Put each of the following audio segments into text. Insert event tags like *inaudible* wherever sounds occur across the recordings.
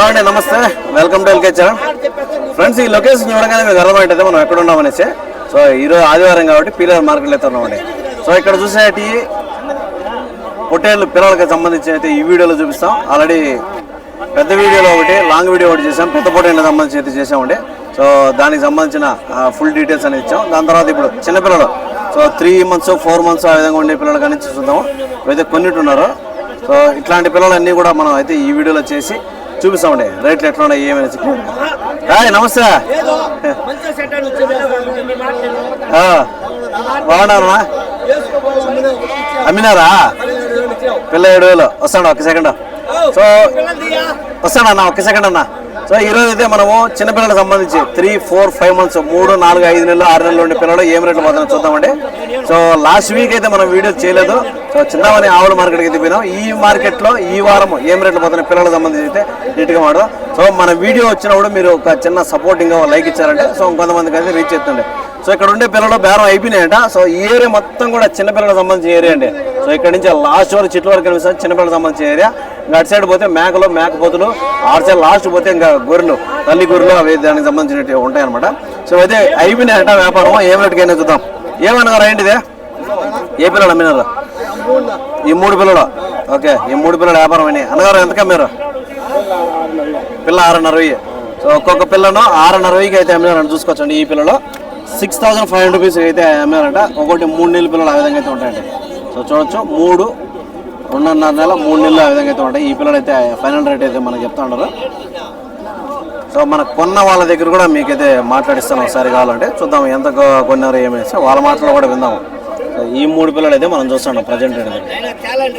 Hello అండి నమస్తే welcome to LK channel friends ఈ లొకేషన్ చూడగానే మీకు అర్థమైంటుంది మనం ఎక్కడ ఉన్నామనేసి. సో ఈరోజు ఆదివారం కాబట్టి పీలర్ మార్కెట్లో అయితే ఉన్నామండి సో ఇక్కడ చూసేటి పొట్టేళ్ళు పిల్లలకి సంబంధించి అయితే ఈ వీడియోలో చూపిస్తాం. ఆల్రెడీ పెద్ద వీడియోలో ఒకటి లాంగ్ వీడియో ఒకటి చేసాం పెద్ద పొట్టేళ్ళకి సంబంధించి అయితే చేసామండి సో దానికి సంబంధించిన ఫుల్ డీటెయిల్స్ అనేది ఇచ్చాం. దాని తర్వాత ఇప్పుడు చిన్నపిల్లలు so three months four months ఆ విధంగా ఉండే పిల్లలకి అనేది చూద్దాము అయితే కొన్నిట్టున్నారు సో ఇట్లాంటి పిల్లలన్నీ కూడా మనం అయితే ఈ వీడియోలో చేసి చూపిస్తామండి. రేట్లు ఎట్లా ఉన్నాయి ఏమైనా హాయ్ నమస్తే. ఆ, బాగున్నారా? అమ్మినారా? పిల్ల ఏడు వేలు. వస్తాడు ఒక్క సెకండ్. సో వస్తాడు అన్న ఒక్క సెకండ్ అన్నా. సో ఈ రోజు అయితే మనము చిన్నపిల్లలకు సంబంధించి త్రీ ఫోర్ ఫైవ్ మంత్స్ మూడు నాలుగు ఐదు నెలలు ఆరు నెలలు ఉండే పిల్లలు ఏం రేట్లు పోతుందో చూద్దామండి. సో లాస్ట్ వీక్ అయితే మనం వీడియో చేయలేదు. సో చిన్నవని ఆవుల మార్కెట్కి అయితే పోయినాం. ఈ మార్కెట్లో ఈ వారం ఏం రేట్లు పోతున్నాయి పిల్లలకు సంబంధించి అయితే నీట్గా మాడదాం సో మన వీడియో వచ్చినప్పుడు మీరు ఒక చిన్న సపోర్టింగ్ లైక్ ఇచ్చారంటే సో ఇంకొంతమందికి అయితే రీచ్ అవుతుండే సో ఇక్కడ ఉండే పిల్లలు బేరం అయిపోయినాయంట. సో ఈ ఏరియా మొత్తం కూడా చిన్నపిల్లలకు సంబంధించిన ఏరియా అండి. సో ఇక్కడ నుంచి లాస్ట్ వరకు చెట్ల వరకు కనిపిస్తుంది చిన్నపిల్లలకు సంబంధించిన ఏరియా అటు సైడ్ పోతే మేకలు మేకపోతులు ఆరు సైడ్ లాస్ట్ పోతే ఇంకా గొర్రెలు తల్లి గొర్రెలు అవి దానికి సంబంధించినవి ఉంటాయన్నమాట. సో అయితే అయిపోయినాయట వ్యాపారం ఏం రేటుకైనా చూద్దాం. ఏమన్నారు ఏంటిదే? ఏ పిల్లలు అమ్మినారు? ఈ మూడు పిల్లలు. ఓకే ఈ మూడు పిల్లల వ్యాపారం అని అన్నగారు ఎంత కమ్మారు పిల్ల ఆరున్నర వెయ్యి. సో ఒక్కొక్క పిల్లను ఆరున్నర వెయ్యికి అయితే అమ్మినారని చూసుకోవచ్చండి ఈ పిల్లలు. Six thousand five hundred rupees అయితే అమ్మారంట. ఒకటి మూడు నెలల పిల్లలు ఆ విధంగా అయితే ఉంటాయండి సో చూడొచ్చు. మూడు రెండున్నర నెల మూడు నెలలు ఆ విధంగా అయితే ఉంటాయి. ఈ పిల్లలు అయితే ఫైనల్ రేట్ అయితే మనకి చెప్తా ఉన్నారు. సో మన కొన్న వాళ్ళ దగ్గర కూడా మీకైతే మాట్లాడిస్తాను ఒకసారి కావాలంటే. చూద్దాం ఎంత కొన్నారు ఏమేసి వాళ్ళ మాటలు కూడా విందాము. సో ఈ మూడు పిల్లలు అయితే మనం చూస్తున్నాం ప్రజెంట్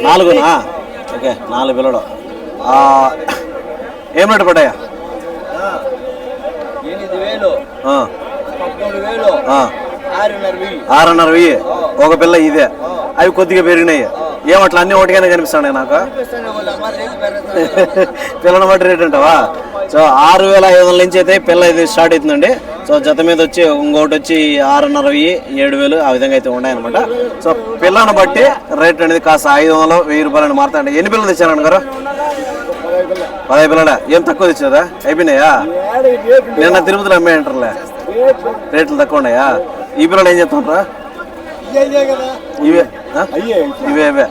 నాలుగునా? ఓకే నాలుగు పిల్లలు. ఏం రేటు పడ్డాయా? ఎనిమిది వేలు. ఆరున్నర వెయ్యి. ఒక పిల్ల ఇదే. అవి కొద్దిగా పెరిగినాయి. ఏమట్లా అన్ని ఒకటిగానే కనిపిస్తున్నాయి నాకు. పిల్లల బట్టి రేట్ అంటావా? సో ఆరు వేల ఐదు వందల నుంచి అయితే పిల్ల ఇది స్టార్ట్ అవుతుందండి. సో జత మీద వచ్చి ఇంకొకటి వచ్చి ఆరున్నర వెయ్యి ఏడు వేలు ఆ విధంగా అయితే ఉన్నాయన్నమాట. సో పిల్లను బట్టి రేట్ అనేది కాస్త ఐదు వందలు వెయ్యి రూపాయలు మారుతాయండి. ఎన్ని పిల్లలు తెచ్చారండి గారు? పదహైదు పిల్లడా ఏం తక్కువ తెచ్చారా అయిపోయినాయా? నిన్న తిరుపతిలో అమ్మేయంటారులే రేట్లు తక్కువ ఉన్నాయా? ఈ పిల్లలు ఏం చెప్తారా ఇవే? ఇవే ఇవే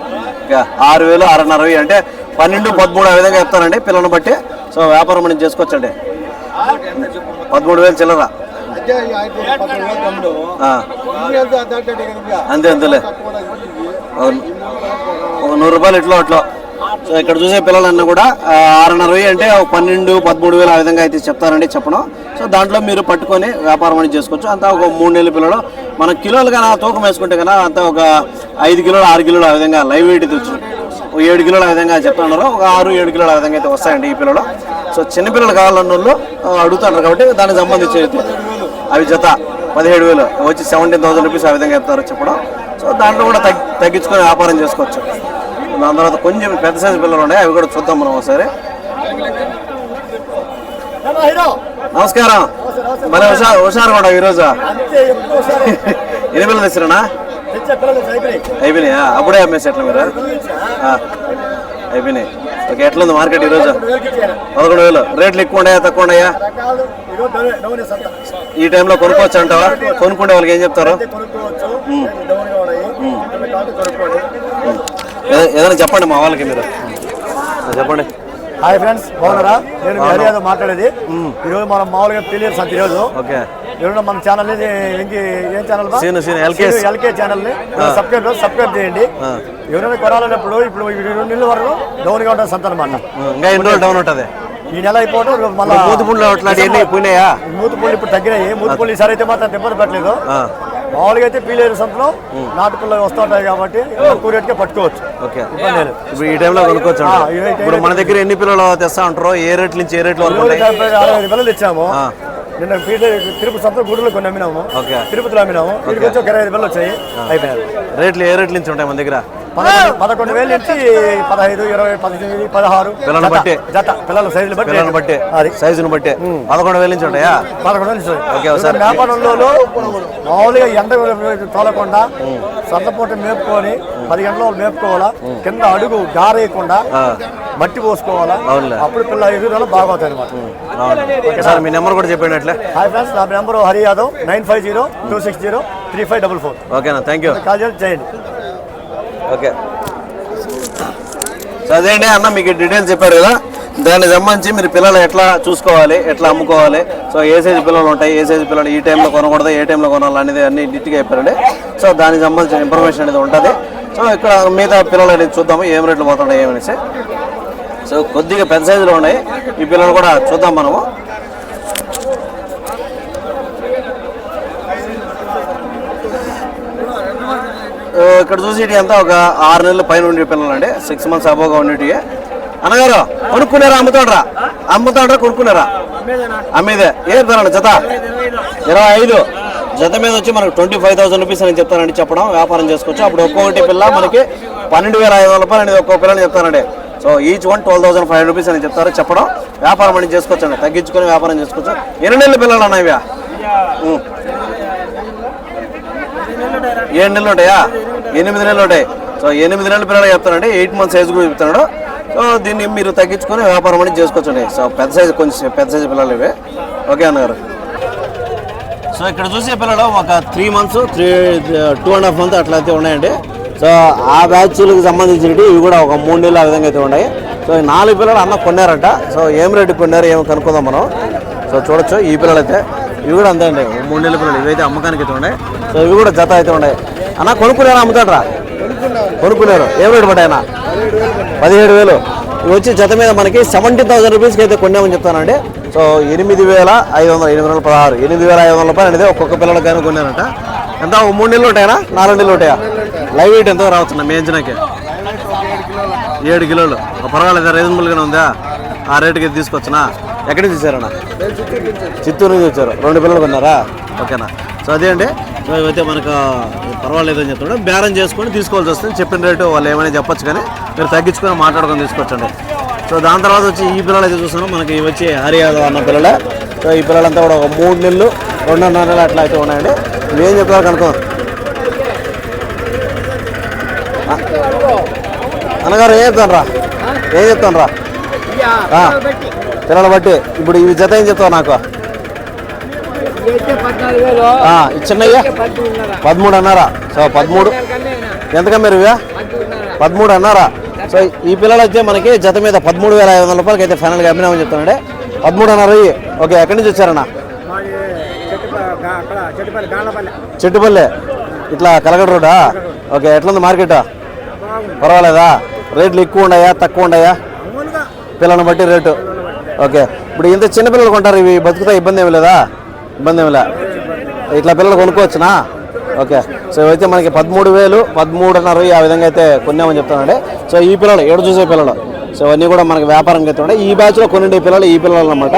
ఆరు వేలు ఆరున్నర వెయ్యి అంటే పన్నెండు పదమూడు ఆ విధంగా చెప్తానండి పిల్లలను బట్టి. సో వ్యాపారం మనం చేసుకోవచ్చండి. పదమూడు వేలు చిల్లర. అంతే అంతేలే. ఒక నూరు రూపాయలు ఇట్లా అట్లా. సో ఇక్కడ చూసే పిల్లలన్నీ కూడా ఆరున్నర వెయ్యి అంటే పన్నెండు పదమూడు వేలు ఆ విధంగా అయితే చెప్తారండి చెప్పడం సో దాంట్లో మీరు పట్టుకొని వ్యాపారం అనేది చేసుకోవచ్చు. అంతా ఒక మూడు నెలల పిల్లలు. మన కిలోలు కానీ తూకం వేసుకుంటే కన్నా అంతా ఒక ఐదు కిలోలు ఆరు కిలోలు ఆ విధంగా లైవ్ వెయిట్ తెచ్చు ఒక ఏడు కిలోల ఆ విధంగా చెప్తున్నారు ఒక ఆరు ఏడు కిలోలు ఆ విధంగా అయితే వస్తాయండి ఈ పిల్లలు. సో చిన్నపిల్లలు కావాలన్న వాళ్ళు అడుగుతున్నారు కాబట్టి దానికి సంబంధించి అవి జత పదిహేడు వేలు. వచ్చి సెవెంటీన్ థౌసండ్ రూపీస్ ఆ విధంగా చెప్తారు చెప్పడం. సో దాంట్లో కూడా తగ్గి తగ్గించుకొని వ్యాపారం చేసుకోవచ్చు. దాని తర్వాత కొంచెం పెద్ద సైజు పిల్లలు ఉన్నాయి. అవి కూడా చూద్దాం మనం ఒకసారి. హీరో? నమస్కారం. మరి హుషారు హుషారు కూడా ఈరోజు. ఎన్ని పిల్లలు తెచ్చారనా తెచ్చే పిల్లలు అయిపోయినాయి. అప్పుడే అమ్మేసి ఎట్లా మీరు. ఆ, అయిపోయినాయి ఓకే ఎట్లా ఉంది మార్కెట్ ఈరోజు. పదకొండు వేలు. రేట్లు ఎక్కువ ఉన్నాయా తక్కువ ఉన్నాయా. ఈ టైంలో కొనుక్కోవచ్చు అంటావా? కొనుక్కుంటే వాళ్ళకి ఏం చెప్తారు? ఏదైనా చెప్పండి మా వాళ్ళకి మీరు. చెప్పండి. హాయ్ ఫ్రెండ్స్ బాగున్నారా? నేను హరి యాదవ్ మాట్లాడేది. ఈరోజు మనం మామూలుగా తెలియదు సంత ఈరోజు. ఈరోజు మన ఛానల్ ఏం ఛానల్ ఎల్కే ఛానల్ని. సబ్స్క్రైబ్ సబ్స్క్రైబ్ చేయండి. ఎవరైనా కొనాలన్నప్పుడు ఇప్పుడు రెండు నెలల వరకు డౌన్గా ఉంటుంది సంత అనమాట ఇంకా ఎన్ని రోజులు డౌన్ ఉంటుంది? ఈ నెల అయిపోవడం మళ్ళా మూతిపుండ్లు అట్లాంటి ఎన్ని పోయినాయా? మూతి పుల్లు ఇప్పుడు తగ్గినాయి. మూతి పుల్లు ఈసారి అయితే మాత్రం దెబ్బలు పెట్టలేదు మామూలుగా అయితే పీలేరు సంతలో నాటుకుల్లో వస్తూ ఉంటాయి కాబట్టి తక్కువ రేటుకే పట్టుకోవచ్చు. ఓకే. ఇప్పుడు ఈ టైంలో కొనుక్కోవచ్చు ఇప్పుడు మన దగ్గర ఎన్ని పిల్లలు తెస్తా ఉంటారో ఏ రేట్ల నుంచి ఏ రేట్ల వరకు అరవై ఐదు పిల్లలు ఇచ్చాము ఆ. నిన్న తిరుపతి సంత గుడిలో కొన్ని అమ్మినాము తిరుపతిలో అమ్మినాము. ఇక్కడికి వచ్చి ఒక ఇరవై ఐదు పిల్లలు వచ్చాయి. అయిపోయారు రేట్లు ఏ రేట్ల నుంచి ఉంటాయి మన దగ్గర? పదకొండు పదకొండు వేల నుంచి పదహైదు ఇరవై పద్దెనిమిది పదహారు. పిల్లలను జత, బట్టి. జత పిల్లల సైజులు బట్టి. పిల్లలను బట్టి. అది. సైజును బట్టి. పదకొండు వేల నుంచి ఉంటాయా? పదకొండు వేలు ఇస్తుంది. ఓకే. ఇప్పుడు వ్యాపారంలో మామూలుగా ఎండ తోలకుండా సంతపూట మేపుకొని పది గంటల మేపుకోవాలా? కింద అడుగు గారేయకుండా. మట్టి పోసుకోవాలా. అప్పుడు పిల్ల ఎదుగుదల బాగవుతాయి అనమాట సార్ మీ నెంబర్ కూడా చెప్పండి అట్లే హాయ్ ఫ్రెండ్స్ నా number Hari Yadav nine five zero two six zero three five double four. ఓకేనా థ్యాంక్ యూ. కాల్ చేయండి ఓకే. సో అదేంటి అన్న మీకు డీటెయిల్స్ చెప్పారు కదా. దానికి సంబంధించి మీరు పిల్లలు ఎట్లా చూసుకోవాలి ఎట్లా అమ్ముకోవాలి? సో ఏ సైజు పిల్లలు ఉంటాయి ఏ సైజు పిల్లలు ఈ టైంలో కొనకూడదు ఏ టైంలో కొనాలి అనేది అన్ని నీట్గా చెప్పారండి. సో దానికి సంబంధించిన ఇన్ఫర్మేషన్ అనేది ఉంటుంది. సో ఇక్కడ మిగతా పిల్లలు అనేది చూద్దాము ఏం రేట్లు పోతున్నాయి ఏమనేసి. సో కొద్దిగా పెద్ద సైజులో ఉన్నాయి. ఈ పిల్లలు కూడా చూద్దాం మనము. ఇక్కడ చూసేటి అంతా ఒక ఆరు నెలల పైన ఉండే పిల్లలు అండి సిక్స్ మంత్స్ అబోగా ఉండేటి అన్నగారు కొనుక్కున్నారా? అమ్ముతాడరా? అమ్ముతాడరా కొనుక్కున్నారా? అమ్మేదే. ఏ చెప్తారండి జత? ఇరవై ఐదు. జత మీద వచ్చి మనకు ట్వంటీ ఫైవ్ థౌసండ్ రూపీస్ అని చెప్తానండి చెప్పడం. వ్యాపారం చేసుకోవచ్చు. అప్పుడు ఒక్కొక్కటి పిల్ల మనకి పన్నెండు వేల ఐదు వందల రూపాయలు అనేది ఒక్కొక్క పిల్లని చెప్తానండి so each one twelve thousand five rupees అని చెప్తారు. చెప్పడం. వ్యాపారం అనేది చేసుకోవచ్చు అండి తగ్గించుకొని వ్యాపారం చేసుకోవచ్చు. ఎన్ని నెలల పిల్లలు అన్నా ఇవి? ఏడు నెలలు ఉంటాయా? ఎనిమిది నెలలు ఉంటాయి. సో ఎనిమిది నెలల పిల్లలు చెప్తానండి. ఎయిట్ మంత్స్ సైజ్ కూడా చెప్తున్నాడు. సో దీన్ని మీరు తగ్గించుకొని వ్యాపారం అనేది చేసుకోవచ్చండి. సో పెద్ద సైజు కొంచెం పెద్ద సైజు పిల్లలు ఇవి. ఓకే అన్నగారు. సో ఇక్కడ చూసే పిల్లలు ఒక three months three two and half month అట్లా అయితే ఉన్నాయండి. సో ఆ బ్యాచ్లకు సంబంధించినవి ఇవి కూడా ఒక మూడు నెలలు ఆ విధంగా అయితే ఉన్నాయి. సో ఈ నాలుగు పిల్లలు అన్న కొన్నారంట. సో ఏం రేటు కొన్నారు ఏమో కనుక్కుందాం మనం. సో చూడొచ్చు ఈ పిల్లలు అయితే ఇవి కూడా అంతే అండి. మూడు నెలల పిల్లలు. ఇవైతే అమ్మకానికి అయితే ఉన్నాయి. సో ఇవి కూడా జత అయితే ఉన్నాయి. అన్న కొనుక్కునేనా అమ్ముతాడరా? కొనుక్కున్నారు. ఏం రేటు పడ్డాయన్న? పదిహేడు వేలు. ఇవి వచ్చి జత మీద మనకి సెవెంటీ థౌసండ్ రూపీస్కి అయితే కొన్నామని చెప్తానండి సో ఎనిమిది వేల ఐదు వందల ఎనిమిది వందల పదహారు. ఎనిమిది వేల ఐదు వందల రూపాయలు అనేది ఒక్కొక్క పిల్లలకి కానీ కొన్నారంట. ఎంత? మూడు నెలలు ఉంటాయనా? నాలుగు నెలలు ఉంటాయా? లైవ్ వెయిట్ ఎంతో రావచ్చు మేంజనకి ఏడు కిలోలు. పర్వాలేదు రీజనబుల్గానే ఉందా? ఆ రేటుకి తీసుకొచ్చినా? ఎక్కడి నుంచి తీసారన్నా చిత్తూరు నుంచి వచ్చారు. రెండు పిల్లలు కొన్నారా? ఓకేనా. సో అదే అండి సో ఇవైతే మనకు పర్వాలేదు అని చెప్తున్నాడు. బేరం చేసుకొని తీసుకోవాల్సి వస్తుంది. చెప్పిన రేటు వాళ్ళు ఏమైనా చెప్పొచ్చు కానీ మీరు తగ్గించుకొని మాట్లాడుకొని తీసుకొచ్చండి. సో దాని తర్వాత వచ్చి ఈ పిల్లలు అయితే చూస్తున్నాం. మనకి ఇవి వచ్చి హరి యాదవ్ అన్న పిల్లలే. సో ఈ పిల్లలంతా కూడా ఒక మూడు నెలలు రెండున్నర నెలలు అట్లా అయితే ఉన్నాయండి. ఏం చెప్తారు కనుక్కో. అన్నగారు ఏం చెప్తాను రా ఏం చెప్తాను రా పిల్లలు బట్టి ఇప్పుడు ఇవి జత ఏం చెప్తావు నాకు? ఆ, పదమూడు అన్నారా? సో పదమూడు. ఎంతగా మీరు ఇవే? పదమూడు అన్నారా? సో ఈ పిల్లలు వచ్చే మనకి జత మీద పదమూడు వేల ఐదు వందల రూపాయలకి అయితే ఫైనల్గా అమ్మినామని చెప్తానండి పదమూడు అన్నారు ఓకే ఎక్కడి నుంచి వచ్చారన్నా? చెట్టుపల్లె. ఇట్లా కలగడ రోడ్డా? ఓకే ఎట్లుంది మార్కెట్? పర్వాలేదా? రేట్లు ఎక్కువ ఉన్నాయా తక్కువ ఉన్నాయా? పిల్లలను బట్టి రేటు. ఓకే. ఇప్పుడు ఇంత చిన్న పిల్లలు కొంటారు ఇవి బతుకుతా ఇబ్బంది ఏమి లేదా? ఇబ్బంది ఏమి లే. ఇట్లా పిల్లలు కొనుక్కోవచ్చునా? ఓకే. సో ఇవైతే మనకి పదమూడు వేలు పదమూడున్నర ఆ విధంగా అయితే కొన్నామని చెప్తానండి సో ఈ పిల్లలు ఏడు చూసే పిల్లలు. సో అన్నీ కూడా మనకి వ్యాపారం అయితే ఉండే. ఈ బ్యాచ్లో కొన్ని పిల్లలు ఈ పిల్లలు అనమాట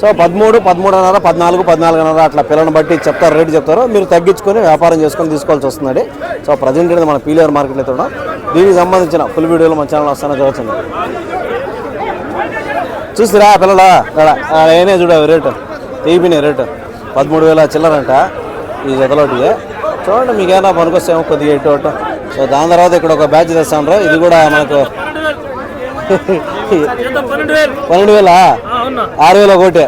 సో పదమూడు పదమూడున్నర పద్నాలుగు పద్నాలుగున్నర అట్లా పిల్లలను బట్టి చెప్తారు రేటు చెప్తారు. మీరు తగ్గించుకొని వ్యాపారం చేసుకొని తీసుకోవాల్సి వస్తుందండి. సో ప్రజెంట్ అనేది మన పీలియర్ మార్కెట్లో అయితే ఉన్నాం. దీనికి సంబంధించిన ఫుల్ వీడియోలు మన ఛానల్ వస్తానో చూడొచ్చండి. చూసిరా పిల్లలా ఏనే చూడ రేటు. టీవీనే రేటు. పదమూడు వేల చిల్లరంట ఈ జతలోటికి చూడండి మీకు ఏమైనా పనికొస్తేమో కొద్దిగా అటు. సో దాని తర్వాత ఇక్కడ ఒక బ్యాచ్ తెస్తాను ఇది కూడా మనకు పన్నెండు వేలు. ఆరు వేల ఒకటి.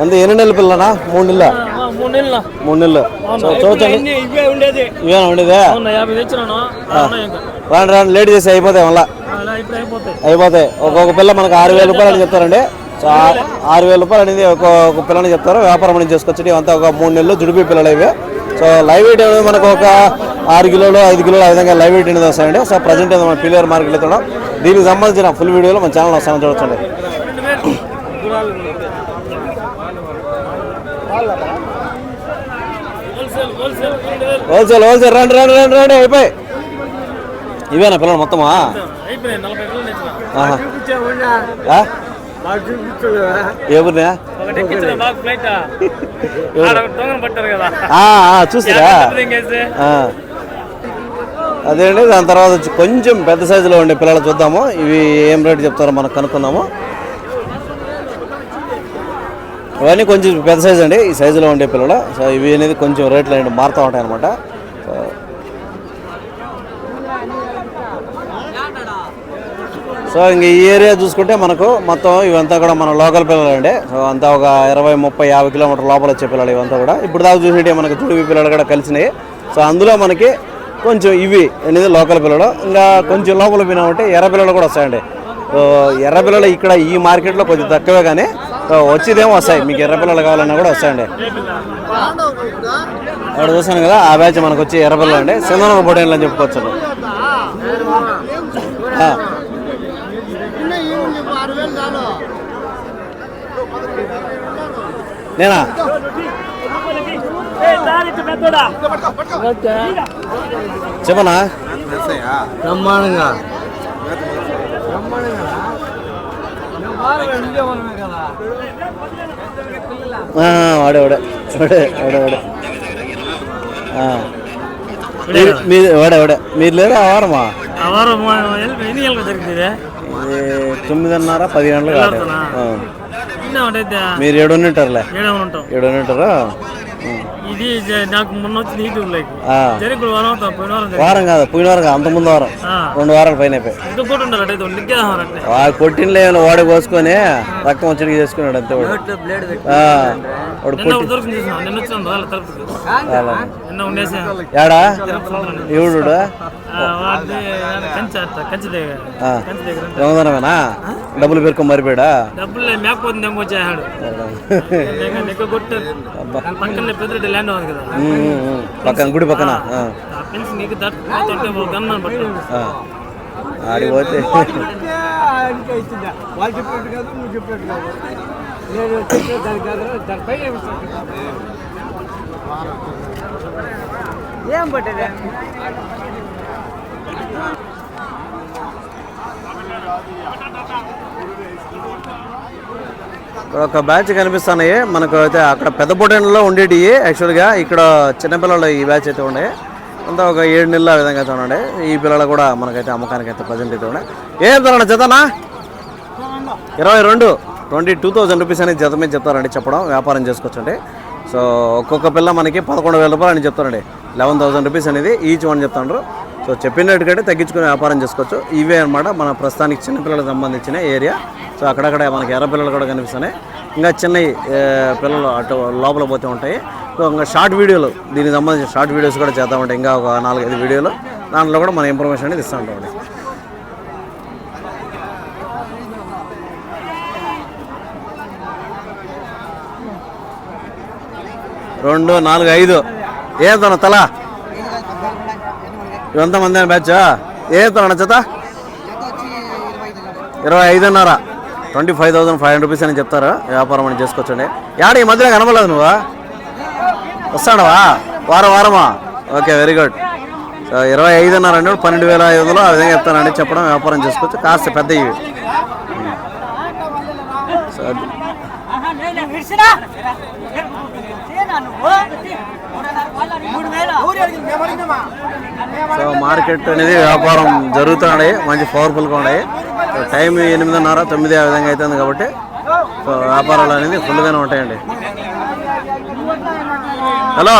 అంత ఎన్ని నెలల పిల్లనా? మూడు నెలల? మూడు నెలలు? చూడండి ఇవే ఉండేది. ఇవేనా ఉండేదే? రాండి రాండి లేట్ చేసి అయిపోతాయి మళ్ళా. అయిపోతాయి. ఒక్కొక్క పిల్ల మనకు ఆరు వేల రూపాయలు అని చెప్తారండి. సో ఆరు వేల రూపాయలు అనేది ఒక్కొక్క పిల్లని చెప్తారు. వ్యాపారం అనేది చేసుకొచ్చి అంతా ఒక మూడు నెలలు జుడిపి పిల్లలు ఇవి. సో లైవ్ వెయిట్ అనేది మనకు ఒక ఆరు కిలోలు ఐదు కిలోలు ఆ విధంగా లైవ్ వెయిట్ అనేది వస్తాయండి. సో ప్రజెంట్ మన పిల్లర్ మార్కెట్ అయితే దీనికి సంబంధించిన ఫుల్ వీడియోలు మన ఛానల్ వస్తాను చూడొచ్చండి హోల్సేల్ హోల్సేల్ పన్నెండు వేలు హోల్సేల్ హోల్సేల్ రండి రండి రండి రండి అయిపోయి ఇవేనా పిల్లలు మొత్తమా? *laughs* చూసిరా. అదే అండి దాని తర్వాత వచ్చి కొంచెం పెద్ద సైజులో ఉండే పిల్లలు చూద్దాము. ఇవి ఏం రేట్ చెప్తారో మనకు కనుక్కుందాము. ఇవన్నీ కొంచెం పెద్ద సైజు అండి. ఈ సైజులో ఉండే పిల్లలు. సో ఇవి అనేది కొంచెం రేట్లు అనేది మారుతూ ఉంటాయి అనమాట సో సో ఇంక ఈ ఏరియా చూసుకుంటే మనకు మొత్తం ఇవంతా కూడా మన లోకల్ పిల్లలు అండి. సో అంతా ఒక ఇరవై ముప్పై యాభై కిలోమీటర్ లోపల వచ్చే పిల్లలు ఇవంతా కూడా. ఇప్పుడు దాకా చూసినట్టే మనకు తుడివి పిల్లలు కూడా కలిసినాయి. సో అందులో మనకి కొంచెం ఇవి అనేది లోకల్ పిల్లలు. ఇంకా కొంచెం లోపల పోయినామంటే ఎర్ర పిల్లలు కూడా వస్తాయండి. సో ఎర్ర పిల్లలు ఇక్కడ ఈ మార్కెట్లో కొంచెం తక్కువే కానీ వచ్చేదేమో వస్తాయి. మీకు ఎర్ర పిల్లలు కావాలన్నా కూడా వస్తాయండి. అక్కడ చూసాను కదా ఆ బ్యాచ్ మనకు వచ్చి ఎర్ర పిల్లలు అండి. చందనం పొడేళ్ళు అని చెప్పుకోవచ్చు. నేనా? చెప్పనా? బ్రహ్మాండంగా. ఆ, వాడే వాడే వాడే వాడే వాడే ఆ. మీరు- మీరు వాడే వాడే మీరు లేరా వారమా ఆ వారం మా- ఎన్ని గంటలకు జరిగింది ఇది? ఇది తొమ్మిదిన్నర పది గంటలకు ఆట. ఆ. ఇన్నే ఉండేది మీరు ఏడు ఉంటారులే ఏడే ఉంటాం ఏడు ఉంటారా ఇది నాకు మొన్న వచ్చింది యూట్యూబ్లోకి ఆ. జరిగి వారం అవుతాం పోయిన వారం జరిగింది. వారం కాదు పోయిన వారం అంత ముందు వారం. ఆ. రెండు వారాల పైన అయిపోయి ఇంకా అంటే ఆ కొట్టినలే వాడు కోసుకొని రక్తం వచ్చి చేసుకున్నాడు అంతే వాడు. వాడు కొట్టి ఏడా ఎవడు వాడి డబ్బులు పేరుకొని మరిపోయాడా? డబ్బులు మేకపోతుంది ఏమో వచ్చాడు లెక్క కొట్టు పక్కన పెద్దరెడ్డి ల్యాండ్ ఉంది కదా ఉమ్, ఉమ్, ఉమ్. పక్కన గుడి పక్కన ఆ, ఆ పెన్స్ నీకు దట్టుంటే ఒక గన్న పట్టు ఆ. ఆడికి పోతే వాళ్ళు చెప్పినట్టు కాదు నువ్వు చెప్పినట్టు కాదు నేను చెప్పిన దాని కాదు దానిపై ఏం పట్టేది ఇక్కడ ఒక బ్యాచ్ కనిపిస్తున్నాయి. మనకు అయితే అక్కడ పెద్ద పొటేన్లో ఉండేటి యాక్చువల్గా ఇక్కడ చిన్నపిల్లలు ఈ బ్యాచ్ అయితే ఉండే అంతా ఒక ఏడు నెలల విధంగా అయితే ఉండే ఈ పిల్లలు కూడా మనకైతే అమ్మకానికి అయితే ప్రజెంట్ అయితే ఉండే ఏం ధరణ జతనా ఇరవై రెండు. ట్వంటీ టూ థౌజండ్ రూపీస్ అనేది జత మీద చెప్తారండి చెప్పడం. వ్యాపారం చేసుకోవచ్చండి. సో ఒక్కొక్క పిల్ల మనకి పదకొండు వేల రూపాయలు అని చెప్తారండి. లెవెన్ థౌసండ్ రూపీస్ అనేది ఈచ్ వన్ చెప్తాండ్రు. సో చెప్పిన రేటుకంటే తగ్గించుకుని వ్యాపారం చేసుకోవచ్చు. ఇవే అనమాట మన ప్రస్తుతానికి చిన్నపిల్లలకు సంబంధించిన ఏరియా. సో అక్కడక్కడ మనకి ఎర్ర పిల్లలు కూడా కనిపిస్తున్నాయి. ఇంకా చిన్న పిల్లలు అటు లోపల పోతూ ఉంటాయి. సో ఇంకా షార్ట్ వీడియోలు దీనికి సంబంధించిన షార్ట్ వీడియోస్ కూడా చేద్దాం ఉంటాయి. ఇంకా ఒక నాలుగైదు వీడియోలు. దాంట్లో కూడా మన ఇన్ఫర్మేషన్ అనేది ఇస్తూ ఉంటామండి. రెండు నాలుగు ఐదు. ఏతన తల. ఇవంతా మంది బ్యాచ్ అన్న జత ఇరవై ఐదున్నర twenty five thousand five hundred rupees అని చెప్తారు వ్యాపారం అని చేసుకోవచ్చండి యాడ ఈ మధ్యలో కనబడలేదు నువ్వు వస్తాడవా వారం వారమా ఓకే వెరీ గుడ్ సో ఇరవై ఐదున్నర అండి పన్నెండు వేల ఐదు వందలు ఆ విధంగా చెప్తానండి చెప్పడం వ్యాపారం చేసుకోవచ్చు కాస్త పెద్ద ఇవి సో సో మార్కెట్ అనేది వ్యాపారం జరుగుతున్నాయి మంచి పవర్ఫుల్గా ఉన్నాయి టైం ఎనిమిదిన్నర తొమ్మిది ఆ విధంగా అవుతుంది కాబట్టి సో వ్యాపారాలు అనేది ఫుల్గానే ఉంటాయండి. హలో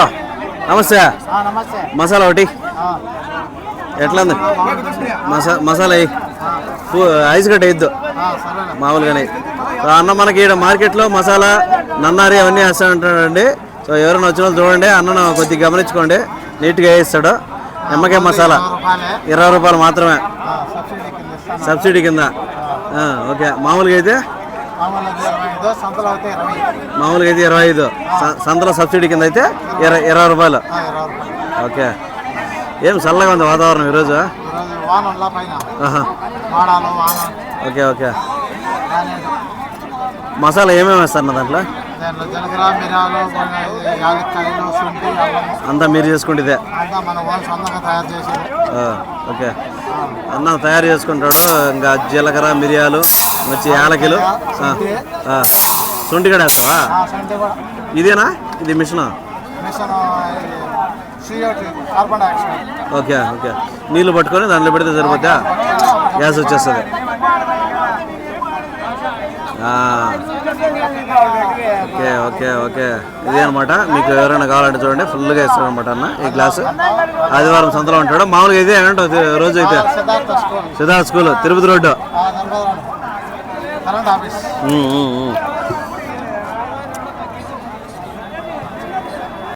నమస్తే. నమస్తే. మసాలా ఒకటి. ఎట్లా ఉంది మసా మసాలా ఐస్ గడ్డ వేయద్దు. మామూలుగానే. సో అన్న మనకి ఇక్కడ మార్కెట్లో మసాలా నన్నారి అవన్నీ వేస్తా ఉంటాడండి సో ఎవరైనా వచ్చిన వాళ్ళు చూడండి అన్నను కొద్దిగా గమనించుకోండి. నీట్గా వేయిస్తాడు. నిమ్మకాయ మసాలా. ఇరవై రూపాయలు మాత్రమే. సబ్సిడీ కింద. ఓకే. మామూలుగా అయితే? మామూలుగా అయితే ఇరవై ఐదు. స- సంతలో సబ్సిడీ కింద అయితే ఇరవై ఇరవై రూపాయలు. ఓకే. ఏం చల్లగా ఉంది వాతావరణం ఈరోజు? Okay okay. మసాలా ఏమేమి వేస్తారన్న దాంట్లో? దాంట్లో జీలకర్ర మిరియాలు కొన్ని యాలక్కాయలు శుంఠి అల్లం అంతా మీరు చేసుకుంటే అంతా మన వాళ్ళు సొంతంగా తయారు చేసేది ఓకే. అన్న తయారు చేసుకుంటాడు ఇంకా జీలకర్ర మిరియాలు వచ్చి యాలకిలు. శొంఠి. కూడా వేస్తావా? ఇదేనా? ఇది మిషన్? Okay okay. నీళ్ళు పట్టుకొని దాంట్లో పెడితే సరిపోతా గ్యాస్ వచ్చేస్తుంది. Okay okay okay. ఇదే అనమాట మీకు ఎవరైనా కావాలంటే చూడండి. ఫుల్గా ఇస్తాడు అనమాట అన్న ఈ గ్లాసు. ఆదివారం సంతలో ఉంటాడు. మామూలుగా ఇదే ఏంటో రోజు అయితే సిద్ధార్థ స్కూల్. తిరుపతి రోడ్డు.